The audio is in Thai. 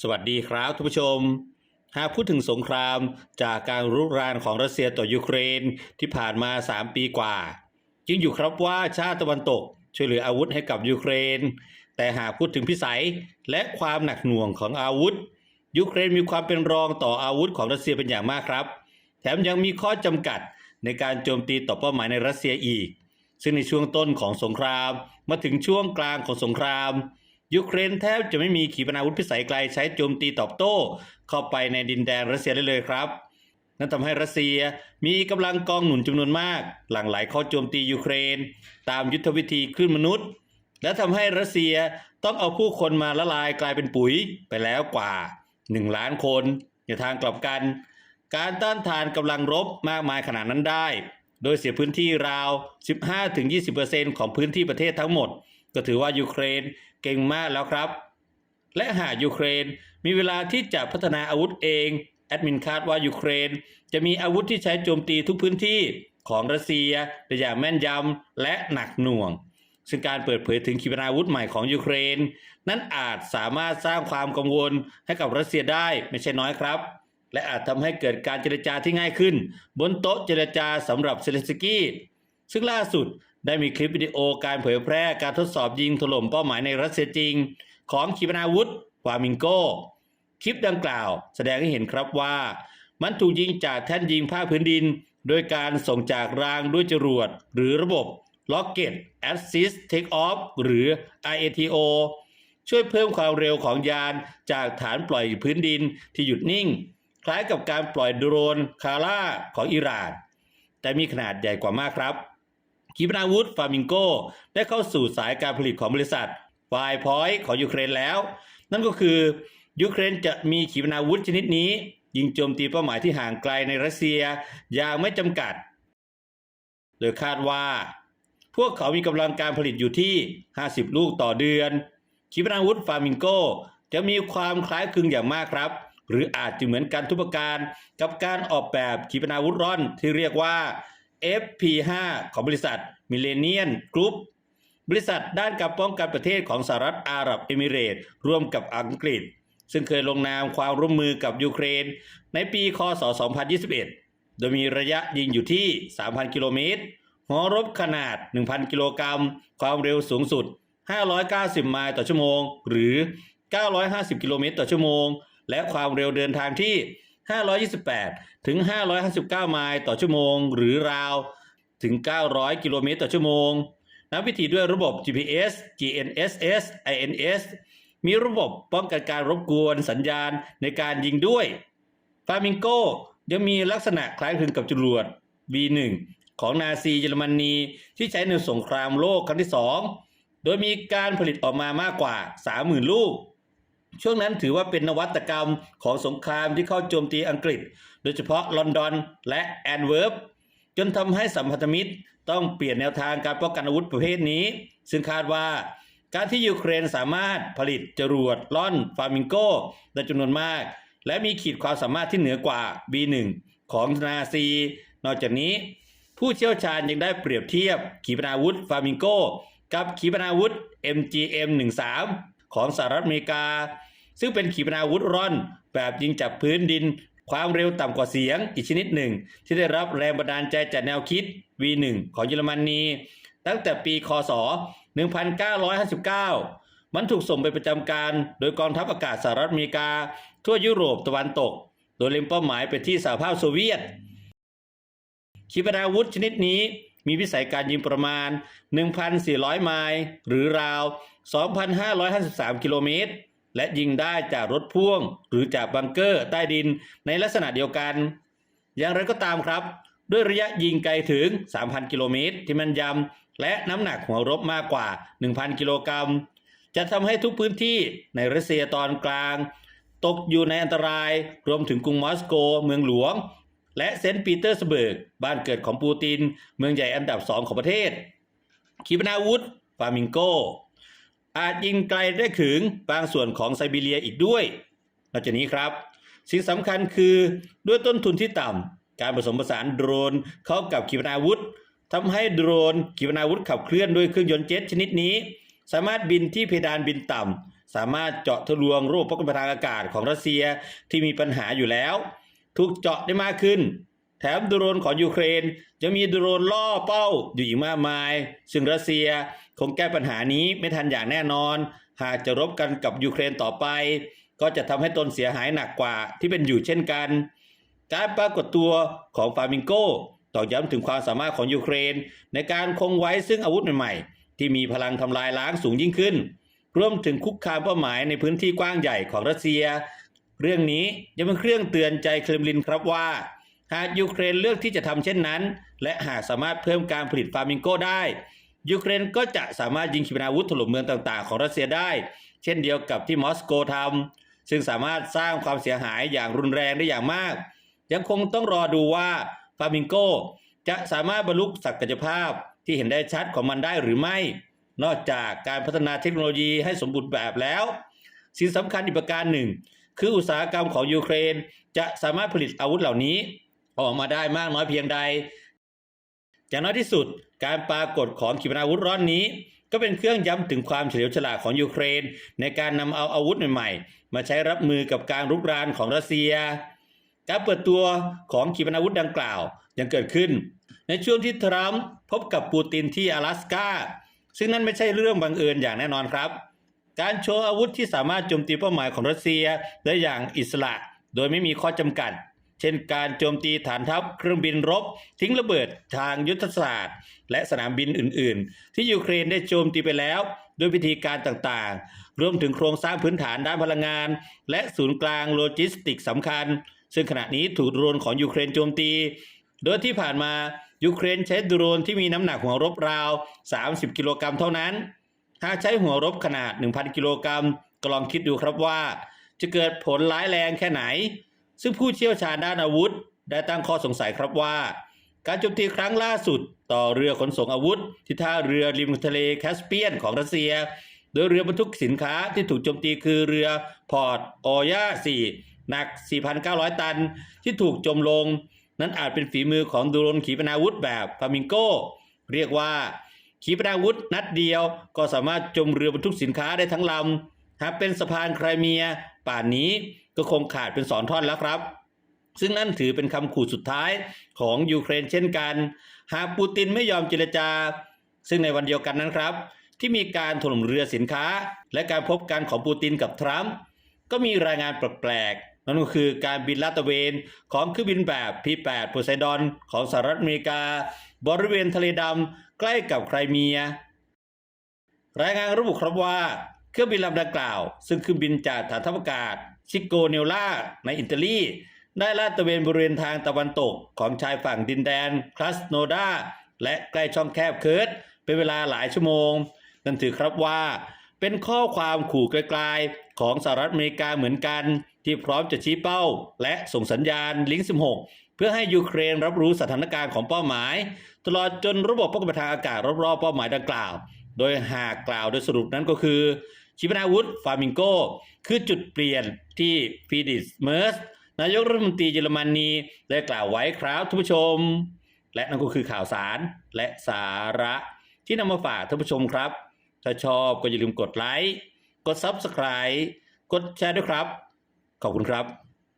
สวัสดีครับท่านผู้ชม หากพูดถึงสงครามจากการรุกรานของรัสเซียต่อยูเครนที่ผ่านมา 3 ปีกว่า จึงอยู่ครับว่าชาติตะวันตกช่วยเหลืออาวุธให้กับยูเครน แต่หากพูดถึงพิสัยและความหนักหน่วงของอาวุธ ยูเครนมีความเป็นรองต่ออาวุธของรัสเซียเป็นอย่างมากครับ แถมยังมีข้อจำกัดในการโจมตีต่อเป้าหมายในรัสเซียอีก ซึ่งในช่วงต้นของสงครามมาถึงช่วงกลางของสงคราม ยูเครนแทบจะไม่มีขีปนาวุธพิสัยไกลใช้โจมตีตอบโต้ เข้าไปในดินแดนรัสเซียได้เลยครับ นั่นทำให้รัสเซียมีกำลังกองหนุนจำนวนมาก หลั่งไหลเข้าโจมตียูเครน ตามยุทธวิธีคลื่นมนุษย์ และทำให้รัสเซียต้องเอาผู้คนมาละลายกลายเป็นปุ๋ยไปแล้วกว่า 1 ล้านคนในทางกลับกัน การต้านทานกำลังรบมากมายขนาดนั้นได้ โดยเสียพื้นที่ราว 15-20%ของพื้นที่ประเทศทั้งหมด ก็ถือว่ายูเครนเก่งมากแล้วครับ และหากยูเครนมีเวลาที่จะพัฒนาอาวุธเองแอดมินคาดว่ายูเครน จะมีอาวุธที่ใช้โจมตีทุกพื้นที่ของรัสเซียได้อย่างแม่นยำและหนักหน่วง ซึ่งการเปิดเผยถึงขีปนาวุธใหม่ของยูเครน นั้นอาจสามารถสร้างความกังวลให้กับรัสเซียได้ไม่ใช่น้อยครับ และอาจทำให้เกิดการเจรจาที่ง่ายขึ้น บนโต๊ะเจรจาสำหรับเซเลนสกี้ซึ่งล่าสุด ได้มีคลิปวิดีโอการเผยแพร่การทดสอบยิงถล่มเป้าหมายในรัสเซียจริง ของขีปนาวุธฟามิงโก คลิปดังกล่าวแสดงให้เห็นครับว่า มันถูกยิงจากแท่นยิงภาคพื้นดิน โดยการส่งจากรางด้วยจรวด หรือระบบ Rocket Assist Takeoff หรือ IATO ช่วยเพิ่มความเร็วของยานจากฐานปล่อยพื้นดินที่หยุดนิ่ง คล้ายกับการปล่อยโดรนคาร่าของอิหร่าน แต่มีขนาดใหญ่กว่ามากครับ ขีปนาวุธฟามิงโกได้เข้าสู่สายการผลิตของบริษัทไฟพอยต์ของยูเครนแล้ว นั่นก็คือยูเครนจะมีขีปนาวุธชนิดนี้ ยิงโจมตีเป้าหมายที่ห่างไกลในรัสเซียอย่างไม่จำกัด โดยคาดว่า พวกเขามีกำลังการผลิตอยู่ที่ 50 ลูกต่อเดือน ขีปนาวุธฟามิงโกจะมีความคล้ายคลึงอย่างมากครับ หรืออาจจะเหมือนกันทุกประการกับการออกแบบขีปนาวุธร่อนที่เรียกว่า FP5 ของบริษัทมิเลเนียนกรุ๊ปบริษัทด้านการป้องกันประเทศของสหรัฐอาหรับเอมิเรตส์ร่วมกับอังกฤษ ซึ่งเคยลงนามความร่วมมือกับยูเครน ในปีคศ 2021 โดยมีระยะยิงอยู่ที่ 3,000 กิโลเมตรหัวรบขนาด 1,000 กิโลกรัม ความเร็วสูงสุด 590 ไมล์ต่อชั่วโมง หรือ 950 กิโลเมตรต่อชั่วโมง และความเร็วเดินทางที่ 528 ถึง 559 ไมล์ต่อชั่วโมง หรือราวถึง 900 กิโลเมตรต่อชั่วโมงนับวิธีด้วยระบบ GPS GNSS INS มีระบบป้องกันการรบกวนสัญญาณในการยิงด้วยฟามิงโกยังมีลักษณะคล้ายคลึงกับจรวด V1 ของนาซีเยอรมนีที่ใช้ในสงครามโลกครั้งที่ 2 โดยมีการผลิตออกมามากกว่า 30,000 ลูก ช่วงนั้นถือว่าเป็นนวัตกรรมของสงครามที่เข้าโจมตีอังกฤษ โดยเฉพาะลอนดอนและแอนเวิร์ปจนทำให้สัมพันธมิตรต้องเปลี่ยนแนวทางการป้องกันอาวุธประเภทนี้ ซึ่งคาดว่าการที่ยูเครนสามารถผลิตจรวดล่อนฟามิงโกได้จำนวนมาก และมีขีดความสามารถที่เหนือกว่า B1 ของนาซี นอกจากนี้ ผู้เชี่ยวชาญยังได้เปรียบเทียบขีปนาวุธฟามิงโกกับขีปนาวุธ MGM-13 ของสหรัฐอเมริกา ซึ่งเป็นขีปนาวุธร่อน แบบยิงจากพื้นดิน ความเร็วต่ำกว่าเสียงอีกชนิดหนึ่ง ที่ได้รับแรงบันดาลใจจากแนวคิด V1 ของเยอรมนีตั้งแต่ปีคศ 1959 มันถูกส่งไปประจำการ โดยกองทัพอากาศสหรัฐอเมริกา ทั่วยุโรปตะวันตก โดยเล็งเป้าหมายไปที่สหภาพโซเวียต ขีปนาวุธชนิดนี้มีวิสัยการยิงประมาณ 1,400 ไมล์หรือราว 2,553 กิโลเมตร และยิงได้จากรถพ่วง หรือจากบังเกอร์ใต้ดินในลักษณะเดียวกัน อย่างไรก็ตามครับ ด้วยระยะยิงไกลถึง 3,000 กิโลเมตรที่มันยำและน้ำหนักหัวรบมากกว่า 1,000 กิโลกรัม จะทำให้ทุกพื้นที่ในรัสเซียตอนกลาง ตกอยู่ในอันตรายรวมถึงกรุงมอสโก เมืองหลวง และเซนต์ปีเตอร์สเบิร์ก บ้านเกิดของปูติน เมืองใหญ่อันดับสองของประเทศขีปนาวุธฟามิงโก อาจยิงไกลได้ถึงบางส่วนของไซบีเรียอีกด้วย นอกจากนี้ครับ สิ่งสำคัญคือด้วยต้นทุนที่ต่ำการผสมผสานโดรนเข้ากับขีปนาวุธทำให้โดรนขีปนาวุธขับเคลื่อนด้วยเครื่องยนต์เจ็ตชนิดนี้ สามารถบินที่เพดานบินต่ำสามารถเจาะทะลวงรูปป้องกันทางอากาศของรัสเซียที่มีปัญหาอยู่แล้ว ถูกเจาะได้มากขึ้น แถมโดรนของยูเครนยังมีโดรนล่อเป้าอยู่อีกมากมาย ซึ่งรัสเซียคงแก้ปัญหานี้ไม่ทันอย่างแน่นอน หากจะรบกันกับยูเครนต่อไป ก็จะทำให้ตนเสียหายหนักกว่าที่เป็นอยู่เช่นกัน การปรากฏตัวของฟามิงโกตอกย้ำถึงความสามารถของยูเครน ในการคงไว้ซึ่งอาวุธใหม่ๆ ที่มีพลังทำลายล้างสูงยิ่งขึ้น รวมถึงคุกคามเป้าหมายในพื้นที่กว้างใหญ่ของรัสเซีย เรื่องนี้ยังเป็นเครื่องเตือนใจเครมลินครับว่า หากยูเครนเลือกที่จะทำเช่นนั้น และหากสามารถเพิ่มการผลิตฟามิงโกได้ยูเครนก็จะสามารถยิงขีปนาวุธถล่มเมืองต่างๆ ของรัสเซียได้ เช่นเดียวกับที่มอสโกทำซึ่งสามารถสร้างความเสียหายอย่างรุนแรงได้อย่างมาก ยังคงต้องรอดูว่าฟามิงโกจะสามารถบรรลุศักยภาพที่เห็นได้ชัดของมันได้หรือไม่ นอกจากการพัฒนาเทคโนโลยีให้สมบูรณ์แบบแล้ว สิ่งสำคัญอีกประการหนึ่ง คืออุตสาหกรรมของยูเครนจะสามารถผลิตอาวุธเหล่านี้ ออกมาได้มากน้อยเพียงใด อย่างน้อยที่สุดการปรากฏของขีปนาวุธร้อนนี้ ก็เป็นเครื่องย้ำถึงความเฉลียวฉลาดของยูเครน ในการนำเอาอาวุธใหม่ๆ มาใช้รับมือกับการรุกรานของรัสเซีย การเปิดตัวของขีปนาวุธดังกล่าวยังเกิดขึ้น ในช่วงที่ทรัมป์พบกับปูตินที่阿拉สกาซึ่งนั่นไม่ใช่เรื่องบังเอิญอย่างแน่นอนครับ การโชว์อาวุธที่สามารถโจมตีเป้าหมายของรัสเซียได้อย่างอิสระ โดยไม่มีข้อจำกัด เช่นการโจมตีฐานทัพเครื่องบินรบ ทิ้งระเบิดทางยุทธศาสตร์ และสนามบินอื่น ๆ ที่ยูเครนได้โจมตีไปแล้ว ด้วยวิธีการต่างๆ รวมถึงโครงสร้างพื้นฐานด้านพลังงาน และศูนย์กลางโลจิสติกสำคัญ ซึ่งขณะนี้ถูกโดรนของยูเครนโจมตี โดยที่ผ่านมายูเครนใช้โดรนที่มีน้ำหนักหัวรบราว 30 กิโลกรัมเท่านั้น หากใช้หัวรบขนาด 1,000 กิโลกรัมก็ลองคิดดูครับว่า จะเกิดผลร้ายแรงแค่ไหน ซึ่งผู้เชี่ยวชาญด้านอาวุธ ได้ตั้งข้อสงสัยครับว่า การโจมตีครั้งล่าสุด ต่อเรือขนส่งอาวุธ ที่ท่าเรือริมทะเลแคสเปียนของรัสเซีย โดยเรือบรรทุกสินค้าที่ถูกโจมตีคือเรือพอร์ตโอยา4หนัก 4,900 ตัน ที่ถูกจมลง นั้นอาจเป็นฝีมือของโดรนขีปนาวุธแบบฟามิงโกเรียกว่าขีปนาวุธนัดเดียวก็สามารถจมเรือบรรทุกสินค้าได้ทั้งลำหากเป็นสะพานไครเมีย ป่านนี้ ก็คงขาดเป็นสอนท่อนแล้วครับ ซึ่งนั่นถือเป็นคำขู่สุดท้ายของยูเครนเช่นกัน หากปูตินไม่ยอมเจรจา ซึ่งในวันเดียวกันนั้นครับ ที่มีการถล่มเรือสินค้า และการพบกันของปูตินกับทรัมป์ก็มีรายงานแปลกๆนั่นก็คือการบินลาดตระเวนของเครื่องบินแบบ P8 โพไซดอนของสหรัฐอเมริกา บริเวณทะเลดำใกล้กับไครเมีย รายงานระบุครับว่า เครื่องบินลำดังกล่าว ซึ่งเครื่องบินจากฐานทัพอากาศ ชิโกเนล่าในอิตาลี ได้ลาดตระเวนบริเวณทางตะวันตกของชายฝั่งดินแดนคลาสโนดาและใกล้ช่องแคบเคิร์ตเป็นเวลาหลายชั่วโมง นั่นถือครับว่าเป็นข้อความขู่ไกลๆของสหรัฐอเมริกาเหมือนกัน ที่พร้อมจะชี้เป้า และส่งสัญญาณลิงก์16 เพื่อให้ยูเครนรับรู้สถานการณ์ของเป้าหมาย ตลอดจนระบบป้องกันทางอากาศรอบๆเป้าหมายดังกล่าว โดยหากกล่าวโดยสรุปนั้นก็คือ ขีปนาวุธฟามิงโกคือจุดเปลี่ยนที่ฟีดิสเมอร์สนายกรัฐมนตรีเยอรมนีได้กล่าวไว้ครับท่านผู้ชม และนั่นก็คือข่าวสารและสาระที่นำมาฝากท่านผู้ชมครับ ถ้าชอบก็อย่าลืมกดไลค์ กด Subscribe กดแชร์ด้วยครับ ขอบคุณครับ